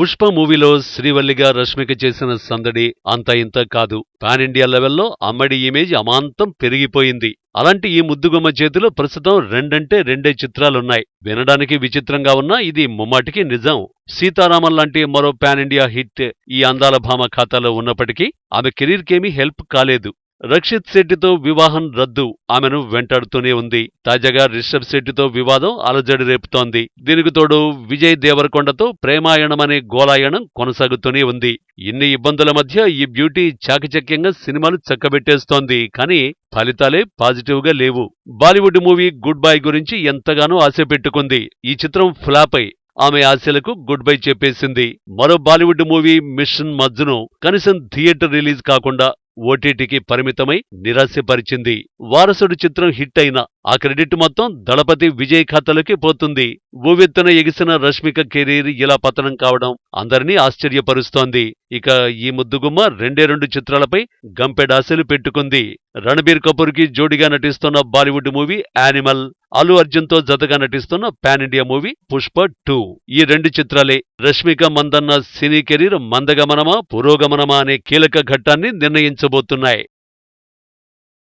పుష్ప మూవీలో శ్రీవల్లిగా రష్మిక చేసిన సందడి అంత ఇంత కాదు. పాన్ ఇండియా లెవెల్లో అమ్మడి ఇమేజ్ అమాంతం పెరిగిపోయింది. అలాంటి ఈ ముద్దుగుమ్మ చేతిలో ప్రస్తుతం రెండంటే రెండే చిత్రాలున్నాయి. వినడానికి విచిత్రంగా ఉన్నా ఇది ముమ్మాటికి నిజం. సీతారామన్ లాంటి మరో పాన్ ఇండియా హిట్ ఈ అందాల భామ ఖాతాలో ఉన్నప్పటికీ ఆమె కెరీర్కేమీ హెల్ప్ కాలేదు. రక్షిత్ శెట్టితో వివాహం రద్దు ఆమెను వెంటాడుతూనే ఉంది. తాజాగా రిషబ్ శెట్టితో వివాదం అలజడి రేపుతోంది. దీనికి తోడు విజయ్ దేవరకొండతో ప్రేమాయణమనే గోలాయణం కొనసాగుతూనే ఉంది. ఇన్ని ఇబ్బందుల మధ్య ఈ బ్యూటీ చాకచక్యంగా సినిమాలు చక్కబెట్టేస్తోంది. కానీ ఫలితాలే పాజిటివ్గా లేవు. బాలీవుడ్ మూవీ గుడ్ బై గురించి ఎంతగానో ఆశ పెట్టుకుంది. ఈ చిత్రం ఫ్లాప్ అయి ఆమె ఆశలకు గుడ్ బై చెప్పేసింది. మరో బాలీవుడ్ మూవీ మిషన్ మజ్జును కనీసం థియేటర్ రిలీజ్ కాకుండా ఓటీటీకి పరిమితమై నిరాశపరిచింది. వారసుడు చిత్రం హిట్ అయిన ఆ క్రెడిట్ మొత్తం దళపతి విజయ్ ఖాతాలోకి పోతుంది. ఉవ్వెత్తున ఎగిసిన రష్మిక కెరీర్ ఇలా పతనం కావడం అందరినీ ఆశ్చర్యపరుస్తోంది. ఇక ఈ ముద్దుగుమ్మ రెండే రెండు చిత్రాలపై గంపెడాశలు పెట్టుకుంది. రణబీర్ కపూర్కి జోడిగా నటిస్తున్న బాలీవుడ్ మూవీ యానిమల్ అల్లు అర్జున్తో జతగా నటిస్తున్న pan India movie Pushpa two. ఈ రెండు చిత్రాలే రష్మిక మందన్న సినీ కెరీర్ మందగమనమా పురోగమనమా అనే కీలక ఘట్టాన్ని నిర్ణయించబోతున్నాయి.